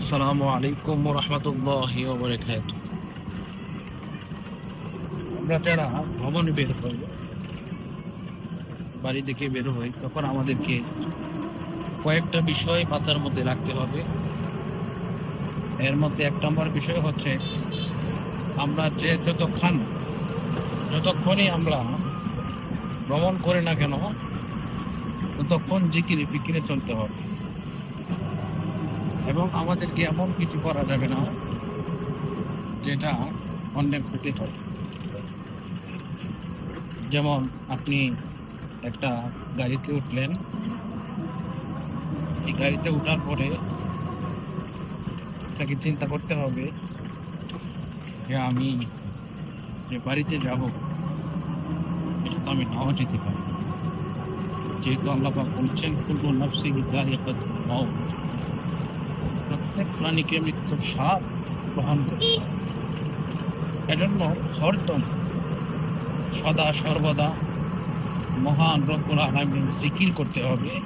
আসসালামু আলাইকুম রহমতুল্লাহ বরকাত আমরা যারা ভ্রমণে বের হই, বাড়ি থেকে বের হই, তখন আমাদেরকে কয়েকটা বিষয় মাথার মধ্যে রাখতে হবে। এর মধ্যে এক নম্বর বিষয় হচ্ছে, আমরা যে যতক্ষণ, যতক্ষণই আমরা ভ্রমণ করি না কেন, ততক্ষণ জিকিরে ফিকিরে চলতে হবে। এবং আমাদেরকে এমন কিছু করা যাবে না যেটা অন্যের ক্ষতি হয়। যেমন আপনি একটা গাড়িতে উঠলেন, এই গাড়িতে ওঠার পরে তাকে চিন্তা করতে হবে যে আমি যে বাড়িতে যাব, এটা তো আমি নাও যেতে পারি। যেহেতু পাক বলছেন, কুল্লু নফসি জাহিকাতুল মাউত। প্রত্যেক প্রাণীকে মৃত্যুর স্বাদ গ্রহণ করতে এজন্য হরদম সদা, সর্বদা মহান রব্বুল আলামিন জিকির করতে হবে,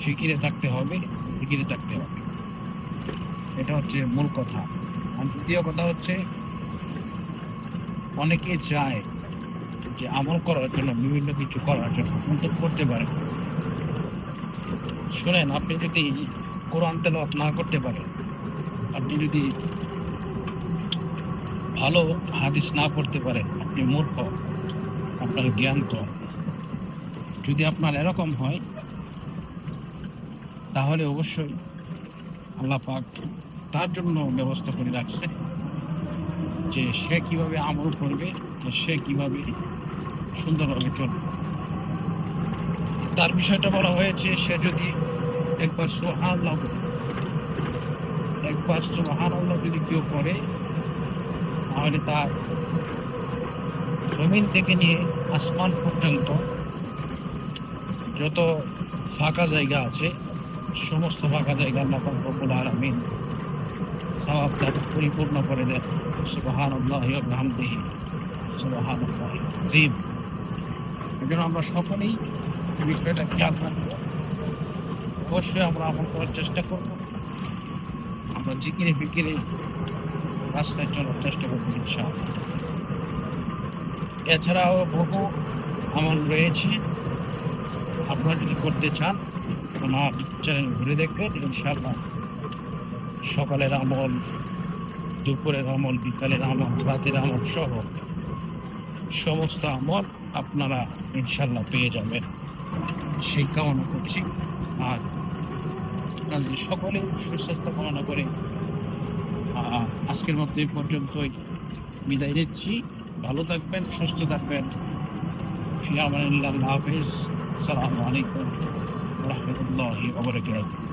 ফিকিরে থাকতে হবে, জিকিরে থাকতে হবে। এটা হচ্ছে মূল কথা। আর দ্বিতীয় কথা হচ্ছে, অনেকে চায় যে আমল করার জন্য, বিভিন্ন কিছু করার জন্য, কিন্তু করতে পারে। শোনেন, আপনি যদি কোরআন তেলাওয়াত না করতে পারেন আপনি যদি ভালো হাদিস না পড়তে পারেন, আপনি মূর্খ, আপনার জ্ঞান কম যদি আপনার এরকম হয়, তাহলে অবশ্যই আল্লাহ পাক তার জন্য ব্যবস্থা করে রাখছে যে সে কীভাবে আমল করবে সে কীভাবে সুন্দরভাবে চলবে। তার বিষয়টা বলা হয়েছে, সে যদি একবার সোহান একবার সোহান যদি কেউ করে, তাহলে তার জমিন থেকে নিয়ে আসমান পর্যন্ত যত ফাঁকা জায়গা আছে, সমস্ত ফাঁকা জায়গা আল্লাহ রব্বুল আলামিন সওয়াব তার পরিপূর্ণ করে দেন। সুবহানাল্লাহি ওয়া বিহামদিহি। সুবহানাল্লাহি আযীম। এজন্য আমরা সকলেই বিষয়টা খেয়াল রাখব। অবশ্যই আমরা আমল করার চেষ্টা করব। আমরা জিকিরে ফিকিরে রাস্তায় চলার চেষ্টা করব ইনশাআল্লাহ। এছাড়াও বহু আমল রয়েছে। আপনারা যদি করতে চান আমার চ্যানেল ঘুরে দেখবেন, ইনশাআল্লাহ সকালের আমল, দুপুরের আমল, বিকালের আমল, রাতের আমল সহ সমস্ত আমল আপনারা ইনশাল্লাহ পেয়ে যাবেন। সেই কামনা করছি। আর আপনাদের সকলে সুস্বাস্থ্য কামনা করে আজকের মতো এই পর্যন্তই বিদায় নিচ্ছি। ভালো থাকবেন, সুস্থ থাকবেন। ফিয়ামানিল্লাহ হাফিজ। আসসালামু আলাইকুম রহমতুল্লাহ ওবরাকাতুহু